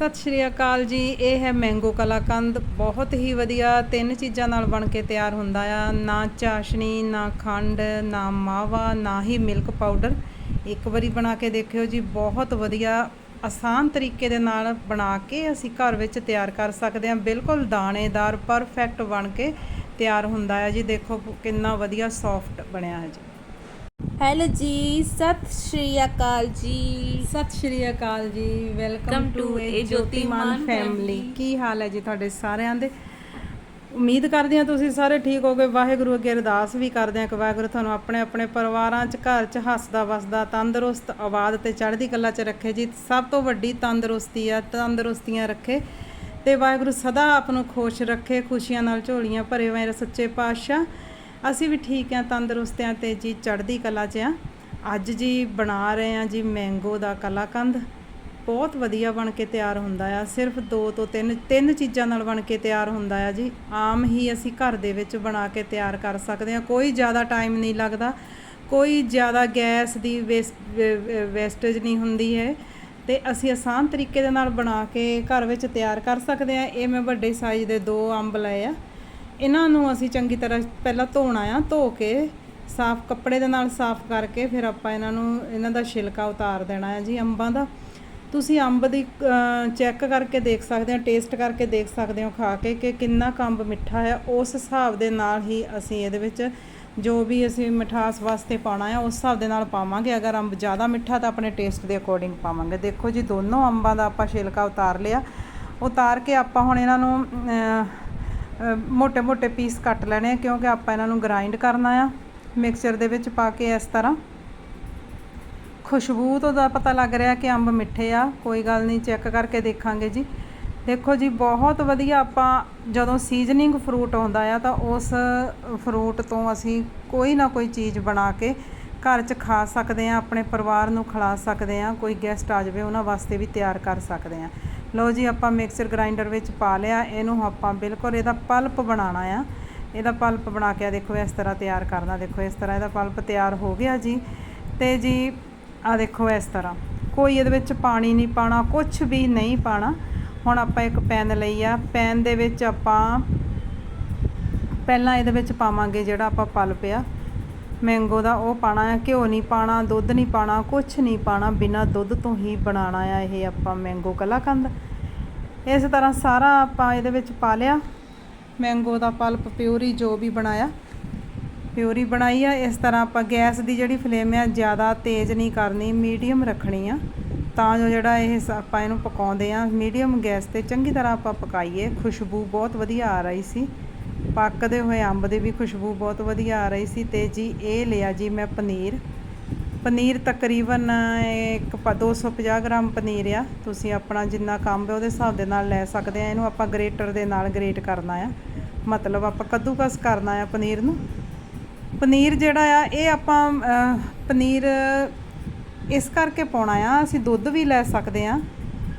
ਸਤਿ ਸ਼੍ਰੀ ਅਕਾਲ ਜੀ। ਇਹ ਹੈ ਮੈਂਗੋ ਕਲਾਕੰਦ। ਬਹੁਤ ਹੀ ਵਧੀਆ ਤਿੰਨ ਚੀਜ਼ਾਂ ਨਾਲ ਬਣ ਕੇ ਤਿਆਰ ਹੁੰਦਾ ਆ। ਨਾ ਚਾਸ਼ਣੀ ਨਾ ਖੰਡ, ਨਾ ਮਾਵਾ, ਨਾ ਹੀ ਮਿਲਕ ਪਾਊਡਰ। ਇੱਕ ਵਾਰੀ ਬਣਾ ਕੇ ਦੇਖਿਓ ਜੀ। ਬਹੁਤ ਵਧੀਆ, ਆਸਾਨ ਤਰੀਕੇ ਦੇ ਨਾਲ ਬਣਾ ਕੇ ਅਸੀਂ ਘਰ ਵਿੱਚ ਤਿਆਰ ਕਰ ਸਕਦੇ ਹਾਂ। ਬਿਲਕੁਲ ਦਾਣੇਦਾਰ, ਪਰਫੈਕਟ ਬਣ ਕੇ ਤਿਆਰ ਹੁੰਦਾ ਹੈ ਜੀ। ਦੇਖੋ ਕਿੰਨਾ ਵਧੀਆ ਸੌਫਟ ਬਣਿਆ ਹੈ ਜੀ। ਹੈਲੋ ਜੀ ਸਤਿ ਸ਼੍ਰੀ ਅਕਾਲ ਜੀ। ਸਤਿ ਸ਼੍ਰੀ ਅਕਾਲ ਜੀ welcome to a Jotiman family. ਕੀ ਹਾਲ ਹੈ ਜੀ ਤੁਹਾਡੇ ਸਾਰਿਆਂ ਦੇ? ਉਮੀਦ ਕਰਦੇ ਹਾਂ ਤੁਸੀਂ ਸਾਰੇ ਠੀਕ ਹੋਗੇ ਵਾਹਿਗੁਰੂ ਅੱਗੇ ਅਰਦਾਸ ਵੀ ਕਰਦੇ ਹਾਂ ਕਿ ਵਾਹਿਗੁਰੂ ਤੁਹਾਨੂੰ ਆਪਣੇ ਆਪਣੇ ਪਰਿਵਾਰਾਂ 'ਚ ਘਰ 'ਚ ਹੱਸਦਾ ਵਸਦਾ ਤੰਦਰੁਸਤ ਆਬਾਦ ਤੇ ਚੜ੍ਹਦੀ ਕਲਾ 'ਚ ਰੱਖੇ ਜੀ। ਸਭ ਤੋਂ ਵੱਡੀ ਤੰਦਰੁਸਤੀ ਆ ਤੰਦਰੁਸਤੀਆਂ ਰੱਖੇ ਤੇ ਵਾਹਿਗੁਰੂ ਸਦਾ ਆਪ ਨੂੰ ਖੁਸ਼ ਰੱਖੇ ਖੁਸ਼ੀਆਂ ਨਾਲ ਝੋਲੀਆਂ ਭਰੇ ਮੇਰੇ ਸੱਚੇ ਪਾਤਸ਼ਾਹ। ਅਸੀਂ ਵੀ ਠੀਕ ਆ ਤੰਦਰੁਸਤ ਆ ਤੇ ਜੀ ਚੜ੍ਹਦੀ ਕਲਾ 'ਚ ਆ ਅੱਜ ਜੀ ਬਣਾ ਰਹੇ ਆ ਜੀ ਮੈਂਗੋ ਦਾ ਕਲਾਕੰਦ। ਬਹੁਤ ਵਧੀਆ ਬਣ ਕੇ ਤਿਆਰ ਹੁੰਦਾ ਆ। ਸਿਰਫ ਦੋ ਤੋਂ ਤਿੰਨ ਤਿੰਨ ਚੀਜ਼ਾਂ ਨਾਲ ਬਣ ਕੇ ਤਿਆਰ ਹੁੰਦਾ ਆ ਜੀ। ਆਮ ਹੀ ਅਸੀਂ ਘਰ ਦੇ ਵਿੱਚ ਬਣਾ ਕੇ ਤਿਆਰ ਕਰ ਸਕਦੇ ਆ ਕੋਈ ਜ਼ਿਆਦਾ ਟਾਈਮ ਨਹੀਂ ਲੱਗਦਾ। ਕੋਈ ਜ਼ਿਆਦਾ ਗੈਸ ਦੀ ਵੇਸਟੇਜ ਨਹੀਂ ਹੁੰਦੀ ਹੈ। ਤੇ ਅਸੀਂ ਆਸਾਨ ਤਰੀਕੇ ਦੇ ਨਾਲ ਬਣਾ ਕੇ ਘਰ ਵਿੱਚ ਤਿਆਰ ਕਰ ਸਕਦੇ ਆ ਇਹ ਮੈਂ ਵੱਡੇ ਸਾਈਜ਼ ਦੇ ਦੋ ਅੰਬ ਲਏ ਆ। ਇਹਨਾਂ ਨੂੰ ਅਸੀਂ ਚੰਗੀ ਤਰ੍ਹਾਂ ਪਹਿਲਾਂ ਧੋਣਾ ਆ ਧੋ ਕੇ, ਸਾਫ਼ ਕੱਪੜੇ ਦੇ ਨਾਲ ਸਾਫ਼ ਕਰਕੇ ਫਿਰ ਆਪਾਂ ਇਹਨਾਂ ਨੂੰ, ਇਹਨਾਂ ਦਾ ਛਿਲਕਾ ਉਤਾਰ ਦੇਣਾ ਹੈ ਜੀ ਅੰਬਾਂ ਦਾ। ਤੁਸੀਂ ਅੰਬ ਦੀ ਚੈੱਕ ਕਰਕੇ ਦੇਖ ਸਕਦੇ ਹੋ ਟੇਸਟ ਕਰਕੇ ਦੇਖ ਸਕਦੇ ਹੋ ਖਾ ਕੇ ਕਿ ਕਿੰਨਾ ਕੁ ਅੰਬ ਮਿੱਠਾ ਹੈ। ਉਸ ਹਿਸਾਬ ਦੇ ਨਾਲ ਹੀ ਅਸੀਂ ਇਹਦੇ ਵਿੱਚ ਜੋ ਵੀ ਅਸੀਂ ਮਿਠਾਸ ਵਾਸਤੇ ਪਾਉਣਾ ਹੈ, ਉਸ ਹਿਸਾਬ ਦੇ ਨਾਲ ਪਾਵਾਂਗੇ। ਅਗਰ ਅੰਬ ਜ਼ਿਆਦਾ ਮਿੱਠਾ ਤਾਂ ਆਪਣੇ ਟੇਸਟ ਦੇ ਅਕੋਰਡਿੰਗ ਪਾਵਾਂਗੇ। ਦੇਖੋ ਜੀ, ਦੋਨੋਂ ਅੰਬਾਂ ਦਾ ਆਪਾਂ ਛਿਲਕਾ ਉਤਾਰ ਲਿਆ। ਉਤਾਰ ਕੇ ਆਪਾਂ ਹੁਣ ਇਹਨਾਂ ਨੂੰ ਮੋٹے-ਮੋٹے ਪੀਸ ਕੱਟ ਲੈਣੇ ਆ, ਕਿਉਂਕਿ ਆਪਾਂ ਇਹਨਾਂ ਨੂੰ ਗ੍ਰਾਈਂਡ ਕਰਨਾ ਆ। ਮਿਕਸਚਰ ਦੇ ਵਿੱਚ ਪਾ ਕੇ ਇਸ ਤਰ੍ਹਾਂ। ਖੁਸ਼ਬੂ ਤੋਂ ਦਾ ਪਤਾ ਲੱਗ ਰਿਹਾ ਕਿ ਅੰਬ ਮਿੱਠੇ ਆ, ਕੋਈ ਗੱਲ ਨਹੀਂ ਚੈੱਕ ਕਰਕੇ ਦੇਖਾਂਗੇ ਜੀ। ਦੇਖੋ ਜੀ, ਬਹੁਤ ਵਧੀਆ ਆਪਾਂ ਜਦੋਂ ਸੀਜ਼ਨਿੰਗ ਫਰੂਟ ਆਉਂਦਾ ਆ, ਤਾਂ ਉਸ ਫਰੂਟ ਤੋਂ ਅਸੀਂ ਕੋਈ ਨਾ ਕੋਈ ਚੀਜ਼ ਬਣਾ ਕੇ ਘਰ 'ਚ ਖਾ ਸਕਦੇ ਆ, ਆਪਣੇ ਪਰਿਵਾਰ ਨੂੰ ਖਿਲਾ ਸਕਦੇ ਆ, ਕੋਈ ਗੈਸਟ ਆ ਜਾਵੇ, ਉਹਨਾਂ ਵਾਸਤੇ ਵੀ ਤਿਆਰ ਕਰ ਸਕਦੇ ਆ। ਲਓ ਜੀ, ਆਪਾਂ ਮਿਕਸਰ ਗ੍ਰਾਈਂਡਰ ਵਿੱਚ ਪਾ ਲਿਆ। ਇਹਨੂੰ ਆਪਾਂ ਬਿਲਕੁਲ ਇਹਦਾ ਪਲਪ ਬਣਾਉਣਾ ਆ। ਇਹਦਾ ਪਲਪ ਬਣਾ ਕੇ ਆ ਦੇਖੋ, ਇਸ ਤਰ੍ਹਾਂ ਤਿਆਰ ਕਰਨਾ। ਦੇਖੋ, ਇਸ ਤਰ੍ਹਾਂ ਇਹਦਾ ਪਲਪ ਤਿਆਰ ਹੋ ਗਿਆ ਜੀ। ਤੇ ਜੀ ਆ ਦੇਖੋ ਇਸ ਤਰ੍ਹਾਂ। ਕੋਈ ਇਹਦੇ ਵਿੱਚ ਪਾਣੀ ਨਹੀਂ ਪਾਣਾ ਕੁਝ ਵੀ ਨਹੀਂ ਪਾਣਾ ਹੁਣ ਆਪਾਂ ਇੱਕ ਪੈਨ ਲਈ ਆ। ਪੈਨ ਦੇ ਵਿੱਚ ਆਪਾਂ ਪਹਿਲਾਂ ਇਹਦੇ ਵਿੱਚ ਪਾਵਾਂਗੇ ਜਿਹੜਾ ਆਪਾਂ ਪਲਪ ਆ। ਮੈਂਗੋ ਦਾ ਉਹ ਪਾਣਾ ਆ, ਘਿਓ ਨਹੀਂ ਪਾਣਾ, ਦੁੱਧ ਨਹੀਂ ਪਾਣਾ ਕੁਝ ਨਹੀਂ ਪਾਣਾ, ਬਿਨਾ ਦੁੱਧ ਤੋਂ ਹੀ ਬਣਾਉਣਾ ਆ ਇਹ ਆਪਾਂ ਮੈਂਗੋ ਕਲਾਕੰਦ। ਇਸ ਤਰ੍ਹਾਂ ਸਾਰਾ ਆਪਾਂ ਇਹਦੇ ਵਿੱਚ ਪਾ ਲਿਆ। ਮੈਂਗੋ ਦਾ ਪਲਪ ਪਿਊਰੀ ਜੋ ਵੀ ਬਣਾਇਆ ਪਿਊਰੀ ਬਣਾਈ ਆ। ਇਸ ਤਰ੍ਹਾਂ ਆਪਾਂ ਗੈਸ ਦੀ ਜਿਹੜੀ ਫਲੇਮ ਆ, ਜ਼ਿਆਦਾ ਤੇਜ਼ ਨਹੀਂ ਕਰਨੀ, ਮੀਡੀਅਮ ਰੱਖਣੀ ਆ। ਤਾਂ ਜੋ ਜਿਹੜਾ ਇਹ ਆਪਾਂ ਇਹਨੂੰ ਪਕਾਉਂਦੇ ਆ, ਮੀਡੀਅਮ ਗੈਸ ਤੇ ਚੰਗੀ ਤਰ੍ਹਾਂ ਆਪਾਂ ਪਕਾਈਏ। ਖੁਸ਼ਬੂ ਬਹੁਤ ਵਧੀਆ ਆ ਰਹੀ ਸੀ। ਪੱਕਦੇ ਹੋਏ ਅੰਬ ਦੀ ਵੀ ਖੁਸ਼ਬੂ ਬਹੁਤ ਵਧੀਆ ਆ ਰਹੀ ਸੀ ਤੇ ਜੀ ਇਹ ਲਿਆ ਜੀ ਮੈਂ ਪਨੀਰ। ਪਨੀਰ ਤਕਰੀਬਨ ਇੱਕ ਪ- 250 ਗ੍ਰਾਮ ਪਨੀਰ ਆ। ਤੁਸੀਂ ਆਪਣਾ ਜਿੰਨਾ ਕੰਮ ਹੈ ਉਹਦੇ ਹਿਸਾਬ ਦੇ ਨਾਲ ਲੈ ਸਕਦੇ ਆ। ਇਹਨੂੰ ਆਪਾਂ ਗ੍ਰੇਟਰ ਦੇ ਨਾਲ ਗ੍ਰੇਟ ਕਰਨਾ ਆ। ਮਤਲਬ ਆਪਾਂ ਕੱਦੂਕਸ ਕਰਨਾ ਆ ਪਨੀਰ ਨੂੰ। ਪਨੀਰ ਜਿਹੜਾ ਆ, ਇਹ ਆਪਾਂ ਪਨੀਰ ਇਸ ਕਰਕੇ ਪਾਉਣਾ ਆ। ਅਸੀਂ ਦੁੱਧ ਵੀ ਲੈ ਸਕਦੇ ਆ।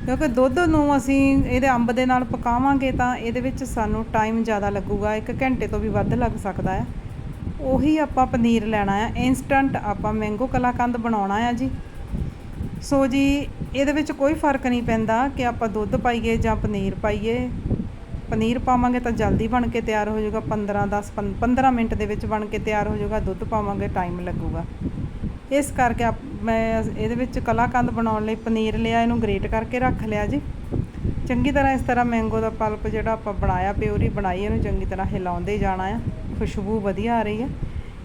ਕਿਉਂਕਿ ਦੁੱਧ ਨੂੰ ਅਸੀਂ ਇਹਦੇ ਅੰਬ ਦੇ ਨਾਲ ਪਕਾਵਾਂਗੇ ਤਾਂ ਇਹਦੇ ਵਿੱਚ ਸਾਨੂੰ ਟਾਈਮ ਜ਼ਿਆਦਾ ਲੱਗੂਗਾ 1 ਘੰਟੇ ਤੋਂ ਵੀ ਵੱਧ ਲੱਗ ਸਕਦਾ ਹੈ। ਉਹੀ ਆਪਾਂ ਪਨੀਰ ਲੈਣਾ ਆ ਇਨਸਟੰਟ ਆਪਾਂ ਮੈਂਗੋ ਕਲਾਕੰਦ ਬਣਾਉਣਾ ਆ ਜੀ। ਸੋ ਜੀ, ਇਹਦੇ ਵਿੱਚ ਕੋਈ ਫ਼ਰਕ ਨਹੀਂ ਪੈਂਦਾ ਕਿ ਆਪਾਂ ਦੁੱਧ ਪਾਈਏ ਜਾਂ ਪਨੀਰ ਪਾਈਏ। ਪਨੀਰ ਪਾਵਾਂਗੇ ਤਾਂ ਜਲਦੀ ਬਣ ਕੇ ਤਿਆਰ ਹੋ ਜਾਊਗਾ 15 10 15 ਮਿੰਟ ਦੇ ਵਿੱਚ ਬਣ ਕੇ ਤਿਆਰ ਹੋ ਜਾਊਗਾ, ਦੁੱਧ ਪਾਵਾਂਗੇ ਟਾਈਮ ਲੱਗੂਗਾ। ਇਸ ਕਰਕੇ ਆਪ- ਮੈਂ ਇਹਦੇ ਵਿੱਚ ਕਲਾਕੰਦ ਬਣਾਉਣ ਲਈ ਪਨੀਰ ਲਿਆ, ਇਹਨੂੰ ਗ੍ਰੇਟ ਕਰਕੇ ਰੱਖ ਲਿਆ ਜੀ। ਚੰਗੀ ਤਰ੍ਹਾਂ ਇਸ ਤਰ੍ਹਾਂ ਮੈਂਗੋ ਦਾ ਪਲਪ ਜਿਹੜਾ ਆਪਾਂ ਬਣਾਇਆ, ਪਿਓਰੀ ਬਣਾਈ, ਇਹਨੂੰ ਚੰਗੀ ਤਰ੍ਹਾਂ ਹਿਲਾਉਂਦੇ ਜਾਣਾ ਆ। ਖੁਸ਼ਬੂ ਵਧੀਆ ਆ ਰਹੀ ਹੈ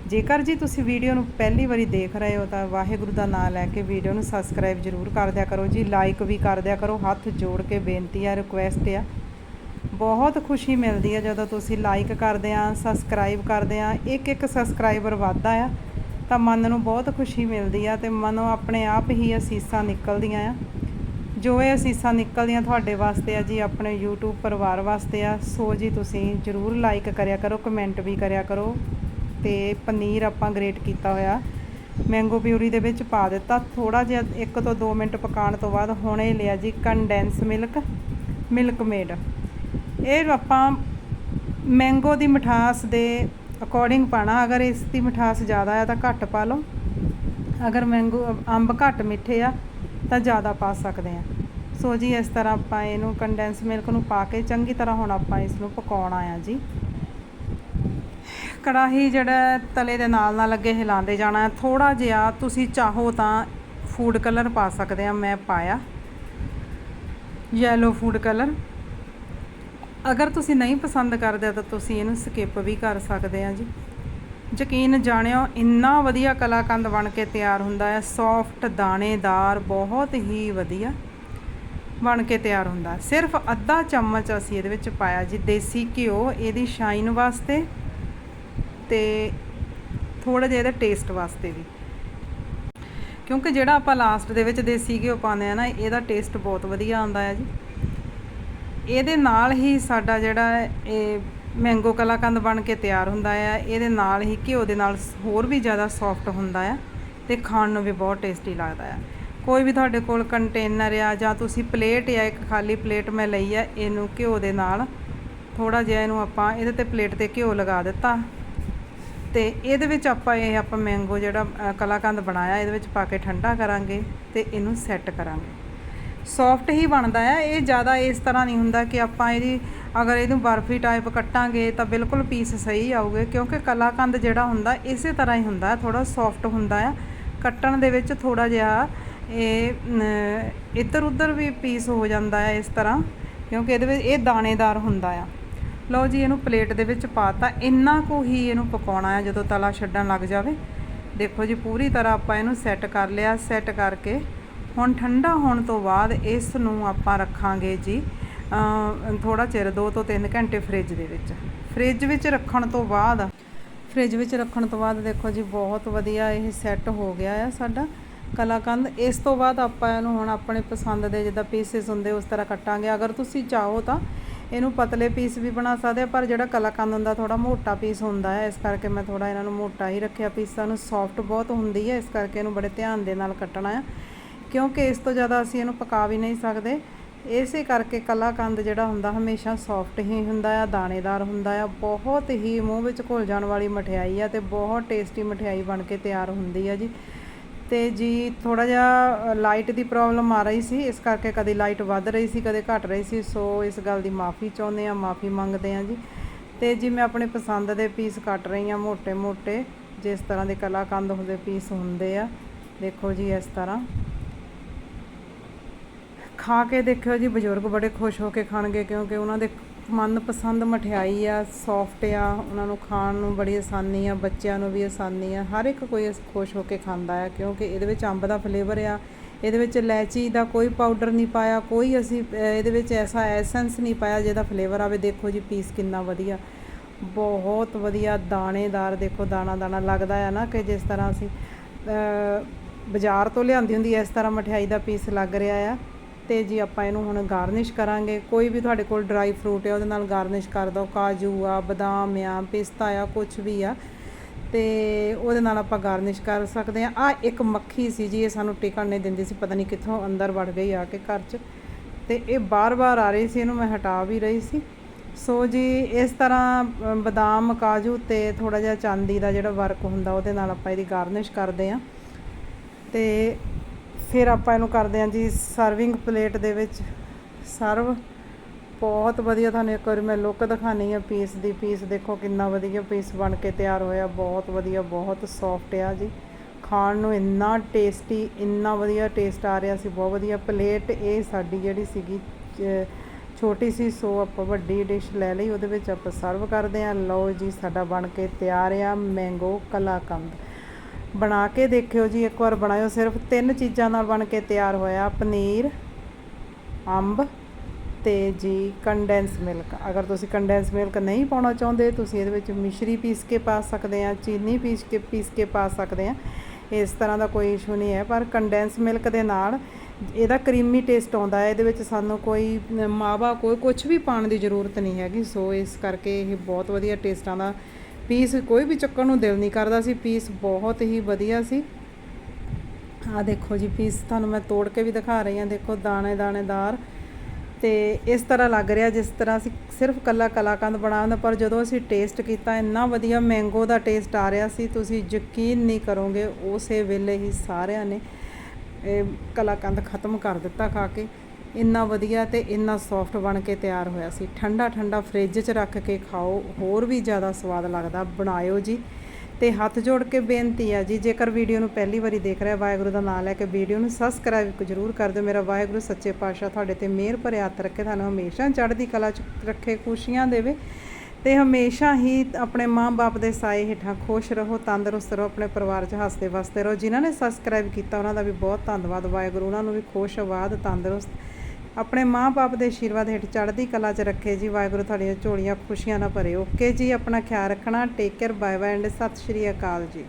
ਜੇਕਰ ਜੀ ਤੁਸੀਂ ਵੀਡੀਓ ਨੂੰ ਪਹਿਲੀ ਵਾਰੀ ਦੇਖ ਰਹੇ ਹੋ, ਤਾਂ ਵਾਹਿਗੁਰੂ ਦਾ ਨਾਮ ਲੈ ਕੇ ਵੀਡੀਓ ਨੂੰ ਸਬਸਕ੍ਰਾਈਬ ਜ਼ਰੂਰ ਕਰ ਦਿਆ ਕਰੋ ਜੀ। ਲਾਈਕ ਵੀ ਕਰ ਦਿਆ ਕਰੋ, ਹੱਥ ਜੋੜ ਕੇ ਬੇਨਤੀ ਆ ਰਿਕੁਐਸਟ ਆ। ਬਹੁਤ ਖੁਸ਼ੀ ਮਿਲਦੀ ਹੈ ਜਦੋਂ ਤੁਸੀਂ ਲਾਈਕ ਕਰਦੇ ਆ, ਸਬਸਕ੍ਰਾਈਬ ਕਰਦੇ ਆ। ਇੱਕ ਇੱਕ ਸਬਸਕ੍ਰਾਈਬਰ ਵੱਧਦਾ ਆ। ਤਾਂ ਮਨ ਨੂੰ ਬਹੁਤ ਖੁਸ਼ੀ ਮਿਲਦੀ ਆ ਤੇ ਮਨੋਂ ਆਪਣੇ ਆਪ ਹੀ ਅਸੀਸਾਂ ਨਿਕਲਦੀਆਂ ਆ। ਜੋ ਇਹ ਅਸੀਸਾਂ ਨਿਕਲਦੀਆਂ ਤੁਹਾਡੇ ਵਾਸਤੇ ਆ ਜੀ, ਆਪਣੇ YouTube ਪਰਿਵਾਰ ਵਾਸਤੇ ਆ, ਸੋ ਜੀ ਤੁਸੀਂ ਜਰੂਰ ਲਾਈਕ ਕਰਿਆ ਕਰੋ ਕਮੈਂਟ ਵੀ ਕਰਿਆ ਕਰੋ ਤੇ ਪਨੀਰ ਆਪਾਂ ਗ੍ਰੇਟ ਕੀਤਾ ਹੋਇਆ। ਮੈਂਗੋ ਪਿਊਰੀ ਦੇ ਵਿੱਚ ਪਾ ਦਿੱਤਾ। ਥੋੜਾ ਜਿਹਾ 1 ਤੋਂ 2 ਮਿੰਟ ਪਕਾਉਣ ਤੋਂ ਬਾਅਦ ਹੁਣੇ ਲਿਆ ਜੀ ਕੰਡੈਂਸ ਮਿਲਕ ਮਿਲਕ ਮੇਡ ਇਹ ਆਪਾਂ ਮੈਂਗੋ ਦੀ ਮਿਠਾਸ ਦੇ ਅਕੋਰਡਿੰਗ ਪਾਣਾ, ਅਗਰ ਇਸ ਦੀ ਮਿਠਾਸ ਜ਼ਿਆਦਾ ਆ ਤਾਂ ਘੱਟ ਪਾ ਲਓ। ਅਗਰ ਮੈਂਗੋ ਅੰਬ ਘੱਟ ਮਿੱਠੇ ਆ ਤਾਂ ਜ਼ਿਆਦਾ ਪਾ ਸਕਦੇ ਆ। ਸੋ ਜੀ, ਇਸ ਤਰ੍ਹਾਂ ਆਪਾਂ ਇਹਨੂੰ ਕੰਡੈਂਸ ਮਿਲਕ ਨੂੰ ਪਾ ਕੇ ਚੰਗੀ ਤਰ੍ਹਾਂ ਹੁਣ ਆਪਾਂ ਇਸ ਨੂੰ ਪਕਾਉਣਾ ਆ ਜੀ। ਕੜਾਹੀ ਜਿਹੜਾ ਤਲੇ ਦੇ ਨਾਲ ਨਾਲ ਅੱਗੇ ਹਿਲਾਉਂਦੇ ਜਾਣਾ ਹੈ ਥੋੜਾ ਜਿਹਾ ਤੁਸੀਂ ਚਾਹੋ ਤਾਂ ਫੂਡ ਕਲਰ ਪਾ ਸਕਦੇ ਆ, ਮੈਂ ਪਾਇਆ। ਯੈਲੋ ਫੂਡ ਕਲਰ ਅਗਰ ਤੁਸੀਂ ਨਹੀਂ ਪਸੰਦ ਕਰਦੇ ਤਾਂ ਤੁਸੀਂ ਇਹਨੂੰ ਸਕਿਪ ਵੀ ਕਰ ਸਕਦੇ ਆ ਜੀ। ਯਕੀਨ ਜਾਣਿਓ, ਇੰਨਾ ਵਧੀਆ ਕਲਾਕੰਦ ਬਣ ਕੇ ਤਿਆਰ ਹੁੰਦਾ ਹੈ। ਸੌਫਟ ਦਾਣੇਦਾਰ, ਬਹੁਤ ਹੀ ਵਧੀਆ ਬਣ ਕੇ ਤਿਆਰ ਹੁੰਦਾ ਸਿਰਫ ਅੱਧਾ ਚਮਚ ਅਸੀਂ ਇਹਦੇ ਵਿੱਚ ਪਾਇਆ ਜੀ, ਦੇਸੀ ਘਿਓ, ਇਹਦੀ ਸ਼ਾਈਨ ਵਾਸਤੇ ਤੇ ਥੋੜਾ ਜਿਹਾ ਇਹਦਾ ਟੇਸਟ ਵਾਸਤੇ ਵੀ। ਕਿਉਂਕਿ ਜਿਹੜਾ ਆਪਾਂ ਲਾਸਟ ਦੇ ਵਿੱਚ ਦੇਸੀ ਘਿਓ ਪਾਉਂਦੇ ਆ ਨਾ, ਇਹਦਾ ਟੇਸਟ ਬਹੁਤ ਵਧੀਆ ਆਉਂਦਾ ਹੈ ਜੀ। ਇਹਦੇ ਨਾਲ ਹੀ ਸਾਡਾ ਜਿਹੜਾ ਇਹ ਮੈਂਗੋ ਕਲਾਕੰਦ ਬਣ ਕੇ ਤਿਆਰ ਹੁੰਦਾ ਆ ਇਹਦੇ ਨਾਲ ਹੀ ਘਿਓ ਦੇ ਨਾਲ ਹੋਰ ਵੀ ਜ਼ਿਆਦਾ ਸੌਫਟ ਹੁੰਦਾ ਆ ਤੇ ਖਾਣ ਨੂੰ ਵੀ ਬਹੁਤ ਟੇਸਟੀ ਲੱਗਦਾ ਆ। ਕੋਈ ਵੀ ਤੁਹਾਡੇ ਕੋਲ ਕੰਟੇਨਰ ਆ ਜਾਂ ਤੁਸੀਂ ਪਲੇਟ ਆ ਇੱਕ ਖਾਲੀ ਪਲੇਟ ਮੈਂ ਲਈ ਆ ਇਹਨੂੰ ਘਿਓ ਦੇ ਨਾਲ ਥੋੜਾ ਜਿਹਾ ਇਹਨੂੰ ਆਪਾਂ ਇਹਦੇ ਤੇ ਪਲੇਟ ਤੇ ਘਿਓ ਲਗਾ ਦਿੱਤਾ ਤੇ ਇਹਦੇ ਵਿੱਚ ਆਪਾਂ ਇਹ ਆਪਾਂ ਮੈਂਗੋ ਜਿਹੜਾ ਅ, ਕਲਾਕੰਦ ਬਣਾਇਆ ਇਹਦੇ ਵਿੱਚ ਪਾ ਕੇ ਠੰਡਾ ਕਰਾਂਗੇ ਤੇ ਇਹਨੂੰ ਸੈੱਟ ਕਰਾਂਗੇ। ਸੌਫਟ ਹੀ ਬਣਦਾ ਆ। ਇਹ ਜ਼ਿਆਦਾ ਇਸ ਤਰ੍ਹਾਂ ਨਹੀਂ ਹੁੰਦਾ ਕਿ ਆਪਾਂ ਇਹਦੀ, ਅਗਰ ਇਹਨੂੰ ਬਰਫੀ ਟਾਈਪ ਕੱਟਾਂਗੇ ਤਾਂ ਬਿਲਕੁਲ ਪੀਸ ਸਹੀ ਆਊਗੇ, ਕਿਉਂਕਿ ਕਲਾਕੰਦ ਜਿਹੜਾ ਹੁੰਦਾ ਇਸੇ ਤਰ੍ਹਾਂ ਹੀ ਹੁੰਦਾ ਥੋੜਾ ਸੌਫਟ ਹੁੰਦਾ ਆ। ਕੱਟਣ ਦੇ ਵਿੱਚ ਥੋੜਾ ਜਿਹਾ ਇਹ ਇੱਧਰ ਉੱਧਰ ਵੀ ਪੀਸ ਹੋ ਜਾਂਦਾ ਹੈ ਇਸ ਤਰ੍ਹਾਂ, ਕਿਉਂਕਿ ਇਹਦੇ ਵਿੱਚ ਇਹ ਦਾਣੇਦਾਰ ਹੁੰਦਾ ਆ। ਲਓ ਜੀ, ਇਹਨੂੰ ਪਲੇਟ ਦੇ ਵਿੱਚ ਪਾਤਾ ਇੰਨਾ ਕੁ ਹੀ ਇਹਨੂੰ ਪਕਾਉਣਾ ਹੈ ਜਦੋਂ ਤਲਾ ਛੱਡਣ ਲੱਗ ਜਾਵੇ। ਦੇਖੋ ਜੀ, ਪੂਰੀ ਤਰ੍ਹਾਂ ਆਪਾਂ ਇਹਨੂੰ ਸੈੱਟ ਕਰ ਲਿਆ। ਸੈੱਟ ਕਰਕੇ ਹੁਣ ਠੰਡਾ ਹੋਣ ਤੋਂ ਬਾਅਦ ਇਸ ਨੂੰ ਆਪਾਂ ਰੱਖਾਂਗੇ ਜੀ ਥੋੜਾ ਚਿਰ 2 ਤੋਂ 3 ਘੰਟੇ ਫ੍ਰਿਜ ਦੇ ਵਿੱਚ। ਫ੍ਰਿਜ ਵਿੱਚ ਰੱਖਣ ਤੋਂ ਬਾਅਦ, ਫ੍ਰਿਜ ਵਿੱਚ ਰੱਖਣ ਤੋਂ ਬਾਅਦ ਦੇਖੋ ਜੀ, ਬਹੁਤ ਵਧੀਆ ਇਹ ਸੈੱਟ ਹੋ ਗਿਆ ਆ ਸਾਡਾ ਕਲਾਕੰਦ। ਇਸ ਤੋਂ ਬਾਅਦ ਆਪਾਂ ਇਹਨੂੰ ਹੁਣ ਆਪਣੇ ਪਸੰਦ ਦੇ ਜਿੱਦਾਂ ਪੀਸਿਸ ਹੁੰਦੇ, ਉਸ ਤਰ੍ਹਾਂ ਕੱਟਾਂਗੇ। ਅਗਰ ਤੁਸੀਂ ਚਾਹੋ ਤਾਂ ਇਹਨੂੰ ਪਤਲੇ ਪੀਸ ਵੀ ਬਣਾ ਸਕਦੇ ਆ, ਪਰ ਜਿਹੜਾ ਕਲਾਕੰਦ ਹੁੰਦਾ ਥੋੜਾ ਮੋਟਾ ਪੀਸ ਹੁੰਦਾ ਹੈ, ਇਸ ਕਰਕੇ ਮੈਂ ਥੋੜਾ ਇਹਨਾਂ ਨੂੰ ਮੋਟਾ ਹੀ ਰੱਖਿਆ। ਪੀਸਾਂ ਨੂੰ ਸੌਫਟ ਬਹੁਤ ਹੁੰਦੀ ਹੈ, ਇਸ ਕਰਕੇ ਇਹਨੂੰ ਬੜੇ ਧਿਆਨ ਦੇ ਨਾਲ ਕੱਟਣਾ ਆ। ਕਿਉਂਕਿ ਇਸ ਤੋਂ ਜ਼ਿਆਦਾ ਅਸੀਂ ਇਹਨੂੰ ਪਕਾ ਵੀ ਨਹੀਂ ਸਕਦੇ। ਇਸੇ ਕਰਕੇ ਕਲਾ ਕਲਾਕੰਦ ਜਿਹੜਾ ਹੁੰਦਾ ਹਮੇਸ਼ਾ ਸੌਫਟ ਹੀ ਹੁੰਦਾ ਆ, ਦਾਣੇਦਾਰ ਹੁੰਦਾ ਆ। ਬਹੁਤ ਹੀ ਮੂੰਹ ਵਿੱਚ ਘੁਲ ਜਾਣ ਵਾਲੀ ਮਠਿਆਈ ਆ ਤੇ ਬਹੁਤ ਟੇਸਟੀ ਮਠਿਆਈ ਬਣ ਕੇ ਤਿਆਰ ਹੁੰਦੀ ਆ ਜੀ। ਤੇ ਜੀ ਥੋੜਾ ਜਿਹਾ ਲਾਈਟ ਦੀ ਪ੍ਰੋਬਲਮ ਆ ਰਹੀ ਸੀ, ਇਸ ਕਰਕੇ ਕਦੇ ਲਾਈਟ ਵੱਧ ਰਹੀ ਸੀ, ਕਦੇ ਘਟ ਰਹੀ ਸੀ। ਸੋ ਇਸ ਗੱਲ ਦੀ ਮਾਫੀ ਚਾਹੁੰਦੇ ਆ, ਮਾਫੀ ਮੰਗਦੇ ਆ ਜੀ। ਤੇ ਜੀ ਮੈਂ ਆਪਣੇ ਪਸੰਦ ਦੇ ਪੀਸ ਕੱਟ ਰਹੀ ਆ ਮੋٹے ਮੋٹے ਜਿਸ ਤਰ੍ਹਾਂ ਦੇ ਕਲਾਕੰਦ ਹੁੰਦੇ ਪੀਸ ਹੁੰਦੇ ਆ। ਦੇਖੋ ਜੀ ਇਸ ਤਰ੍ਹਾਂ। ਖਾ ਕੇ ਦੇਖਿਓ ਜੀ, ਬਜ਼ੁਰਗ ਬੜੇ ਖੁਸ਼ ਹੋ ਕੇ ਖਾਣਗੇ ਕਿਉਂਕਿ ਉਹਨਾਂ ਦੇ ਮਨਪਸੰਦ ਮਠਿਆਈ ਆ ਸੌਫਟ ਆ, ਉਹਨਾਂ ਨੂੰ ਖਾਣ ਨੂੰ ਬੜੀ ਆਸਾਨੀ ਆ, ਬੱਚਿਆਂ ਨੂੰ ਵੀ ਆਸਾਨੀ ਆ। ਹਰ ਇੱਕ ਕੋਈ ਖੁਸ਼ ਹੋ ਕੇ ਖਾਂਦਾ ਆ ਕਿਉਂਕਿ ਇਹਦੇ ਵਿੱਚ ਅੰਬ ਦਾ ਫਲੇਵਰ ਆ, ਇਹਦੇ ਵਿੱਚ ਇਲਾਇਚੀ ਦਾ ਕੋਈ ਪਾਊਡਰ ਨਹੀਂ ਪਾਇਆ, ਕੋਈ ਅਸੀਂ ਇਹਦੇ ਵਿੱਚ ਐਸਾ ਐਸੈਂਸ ਨਹੀਂ ਪਾਇਆ ਜਿਹਦਾ ਫਲੇਵਰ ਆਵੇ। ਦੇਖੋ ਜੀ ਪੀਸ ਕਿੰਨਾ ਵਧੀਆ। ਬਹੁਤ ਵਧੀਆ ਦਾਣੇਦਾਰ ਦੇਖੋ ਦਾਣਾ ਦਾਣਾ ਲੱਗਦਾ ਆ ਨਾ ਕਿ ਜਿਸ ਤਰ੍ਹਾਂ ਅਸੀਂ ਬਾਜ਼ਾਰ ਤੋਂ ਲਿਆਂਦੀ ਹੁੰਦੀ ਇਸ ਤਰ੍ਹਾਂ ਮਠਿਆਈ ਦਾ ਪੀਸ ਲੱਗ ਰਿਹਾ ਆ। ਤੇ ਜੀ ਆਪਾਂ ਇਹਨੂੰ ਹੁਣ ਗਾਰਨਿਸ਼ ਕਰਾਂਗੇ। ਕੋਈ ਵੀ ਤੁਹਾਡੇ ਕੋਲ ਡਰਾਈ ਫਰੂਟ ਹੈ, ਉਹਦੇ ਨਾਲ ਗਾਰਨਿਸ਼ ਕਰ ਦਿਓ ਕਾਜੂ ਆ, ਬਦਾਮ ਆ, ਪਿਸਤਾ ਆ ਕੁਝ ਵੀ ਆ। ਤੇ ਉਹਦੇ ਨਾਲ ਆਪਾਂ ਗਾਰਨਿਸ਼ ਕਰ ਸਕਦੇ ਆ ਆ ਇੱਕ ਮੱਖੀ ਸੀ ਜੀ, ਇਹ ਸਾਨੂੰ ਟਿਕਣ ਨਹੀਂ ਦਿੰਦੀ ਸੀ, ਪਤਾ ਨਹੀਂ ਕਿੱਥੋਂ ਅੰਦਰ ਵੜ ਗਈ ਆ ਕੇ ਘਰ 'ਚ। ਤੇ ਇਹ ਬਾਰ-ਬਾਰ ਆ ਰਹੀ ਸੀ, ਇਹਨੂੰ ਮੈਂ ਹਟਾ ਵੀ ਰਹੀ ਸੀ। ਸੋ ਜੀ, ਇਸ ਤਰ੍ਹਾਂ ਬਦਾਮ, ਕਾਜੂ ਤੇ ਥੋੜਾ ਜਿਹਾ ਚਾਂਦੀ ਦਾ ਜਿਹੜਾ ਵਰਕ ਹੁੰਦਾ, ਉਹਦੇ ਨਾਲ ਆਪਾਂ ਇਹਦੀ ਗਾਰਨਿਸ਼ ਕਰਦੇ ਆ ਤੇ ਫਿਰ ਆਪਾਂ ਇਹਨੂੰ ਕਰਦੇ ਹਾਂ ਜੀ ਸਰਵਿੰਗ ਪਲੇਟ ਦੇ ਵਿੱਚ ਸਰਵ ਬਹੁਤ ਵਧੀਆ ਤੁਹਾਨੂੰ ਇੱਕ ਵਾਰੀ ਮੈਂ ਲੁੱਕ ਦਿਖਾਣੀ ਆ ਪੀਸ ਦੀ ਪੀਸ ਦੇਖੋ ਕਿੰਨਾ ਵਧੀਆ ਪੀਸ ਬਣ ਕੇ ਤਿਆਰ ਹੋਇਆ, ਬਹੁਤ ਵਧੀਆ, ਬਹੁਤ ਸੌਫਟ ਆ ਜੀ। ਖਾਣ ਨੂੰ ਇੰਨਾ ਟੇਸਟੀ ਇੰਨਾ ਵਧੀਆ ਟੇਸਟ ਆ ਰਿਹਾ ਸੀ, ਬਹੁਤ ਵਧੀਆ ਪਲੇਟ ਇਹ ਸਾਡੀ ਜਿਹੜੀ ਸੀਗੀ ਛੋਟੀ ਸੀ, ਸੋ ਆਪਾਂ ਵੱਡੀ ਡਿਸ਼ ਲੈ ਲਈ, ਉਹਦੇ ਵਿੱਚ ਆਪਾਂ ਸਰਵ ਕਰਦੇ ਹਾਂ। ਲਓ ਜੀ ਸਾਡਾ ਬਣ ਕੇ ਤਿਆਰ ਆ ਮੈਂਗੋ ਕਲਾਕੰਦ। ਬਣਾ ਕੇ ਦੇਖਿਓ ਜੀ ਇੱਕ ਵਾਰ ਬਣਾਇਓ। ਸਿਰਫ ਤਿੰਨ ਚੀਜ਼ਾਂ ਨਾਲ ਬਣ ਕੇ ਤਿਆਰ ਹੋਇਆ ਪਨੀਰ ਅੰਬ ਤੇ ਜੀ ਕੰਡੈਂਸ ਮਿਲਕ ਅਗਰ ਤੁਸੀਂ ਕੰਡੈਂਸ ਮਿਲਕ ਨਹੀਂ ਪਾਉਣਾ ਚਾਹੁੰਦੇ ਤੁਸੀਂ ਇਹਦੇ ਵਿੱਚ ਮਿਸ਼ਰੀ ਪੀਸ ਕੇ ਪਾ ਸਕਦੇ ਆ ਚੀਨੀ ਪੀਸ ਕੇ ਪੀਸ ਕੇ ਪਾ ਸਕਦੇ ਆ। ਇਸ ਤਰ੍ਹਾਂ ਦਾ ਕੋਈ ਇਸ਼ੂ ਨਹੀਂ ਹੈ ਪਰ ਕੰਡੈਂਸ ਮਿਲਕ ਦੇ ਨਾਲ ਇਹਦਾ ਕਰੀਮੀ ਟੇਸਟ ਆਉਂਦਾ ਹੈ। ਇਹਦੇ ਵਿੱਚ ਸਾਨੂੰ ਕੋਈ ਅ, ਮਾਵਾ ਕੋਈ ਕੁਝ ਵੀ ਪਾਉਣ ਦੀ ਜ਼ਰੂਰਤ ਨਹੀਂ ਹੈਗੀ। ਸੋ ਇਸ ਕਰਕੇ ਇਹ ਬਹੁਤ ਵਧੀਆ ਟੇਸਟ ਆਉਂਦਾ। ਪੀਸ ਕੋਈ ਵੀ ਚੱਕਣ ਨੂੰ ਦਿਲ ਨਹੀਂ ਕਰਦਾ ਸੀ, ਪੀਸ ਬਹੁਤ ਹੀ ਵਧੀਆ ਸੀ। ਆ ਦੇਖੋ ਜੀ, ਪੀਸ ਤੁਹਾਨੂੰ ਮੈਂ ਤੋੜ ਕੇ ਵੀ ਦਿਖਾ ਰਹੀ ਹਾਂ। ਦੇਖੋ, ਦਾਣੇ ਦਾਣੇਦਾਰ ਤੇ ਇਸ ਤਰ੍ਹਾਂ ਲੱਗ ਰਿਹਾ, ਜਿਸ ਤਰ੍ਹਾਂ ਅਸੀਂ ਸਿਰਫ ਕੱਲਾ ਕਲਾਕੰਦ ਬਣਾਉਂਦਾ ਪਰ ਜਦੋਂ ਅਸੀਂ ਟੇਸਟ ਕੀਤਾ, ਇੰਨਾ ਵਧੀਆ ਮੈਂਗੋ ਦਾ ਟੇਸਟ ਆ ਰਿਹਾ ਸੀ, ਤੁਸੀਂ ਯਕੀਨ ਨਹੀਂ ਕਰੋਗੇ, ਉਸੇ ਵੇਲੇ ਹੀ ਸਾਰਿਆਂ ਨੇ ਇਹ ਕਲਾਕੰਦ ਖਤਮ ਕਰ ਦਿੱਤਾ ਖਾ ਕੇ। ਇੰਨਾ ਵਧੀਆ ਤੇ ਇੰਨਾ ਸੌਫਟ ਬਣ ਕੇ ਤਿਆਰ ਹੋਇਆ ਸੀ। ਠੰਡਾ ਠੰਡਾ ਫ੍ਰਿਜ 'ਚ ਰੱਖ ਕੇ ਖਾਓ, ਹੋਰ ਵੀ ਜ਼ਿਆਦਾ ਸਵਾਦ ਲੱਗਦਾ। ਬਣਾਇਓ ਜੀ। ਤੇ ਹੱਥ ਜੋੜ ਕੇ ਬੇਨਤੀ ਆ ਜੀ, ਜੇਕਰ ਵੀਡੀਓ ਨੂੰ ਪਹਿਲੀ ਵਾਰੀ ਦੇਖ ਰਿਹਾ ਵਾਹਿਗੁਰੂ ਦਾ ਨਾਮ ਲੈ ਕੇ ਵੀਡੀਓ ਨੂੰ ਸਬਸਕ੍ਰਾਈਬ ਜ਼ਰੂਰ ਕਰ ਦਿਓ। ਮੇਰਾ ਵਾਹਿਗੁਰੂ ਸੱਚੇ ਪਾਤਸ਼ਾਹ ਤੁਹਾਡੇ ਤੇ ਮਿਹਰ ਭਰੇ ਹੱਥ ਰੱਖੇ, ਤੁਹਾਨੂੰ ਹਮੇਸ਼ਾ ਚੜ੍ਹਦੀ ਕਲਾ 'ਚ ਰੱਖੇ, ਖੁਸ਼ੀਆਂ ਦੇਵੇ। ਤੇ ਹਮੇਸ਼ਾ ਹੀ ਆਪਣੇ ਮਾਂ-ਬਾਪ ਦੇ ਸਾਏ ਹੇਠਾਂ ਖੁਸ਼ ਰਹੋ, ਤੰਦਰੁਸਤ ਰਹੋ, ਆਪਣੇ ਪਰਿਵਾਰ 'ਚ ਹੱਸਦੇ ਵਸਦੇ ਰਹੋ। ਜਿਨ੍ਹਾਂ ਨੇ ਸਬਸਕ੍ਰਾਈਬ ਕੀਤਾ, ਉਹਨਾਂ ਦਾ ਵੀ ਬਹੁਤ ਧੰਨਵਾਦ। ਵਾਹਿਗੁਰੂ, ਉਹਨਾਂ ਨੂੰ ਵੀ ਖੁਸ਼, ਆਬਾਦ, ਤੰਦਰੁਸਤ ਆਪਣੇ ਮਾਂ-ਬਾਪ ਦੇ ਆਸ਼ੀਰਵਾਦ ਹੇਠ ਚੜ੍ਹਦੀ ਕਲਾ 'ਚ ਰੱਖੇ ਜੀ। ਵਾਹਿਗੁਰੂ ਤੁਹਾਡੀਆਂ ਝੋਲੀਆਂ ਖੁਸ਼ੀਆਂ ਨਾਲ ਭਰੇ। ਓਕੇ ਜੀ, ਆਪਣਾ ਖਿਆਲ ਰੱਖਣਾ। Take care bye bye and ਸਤਿ ਸ਼੍ਰੀ ਅਕਾਲ ਜੀ।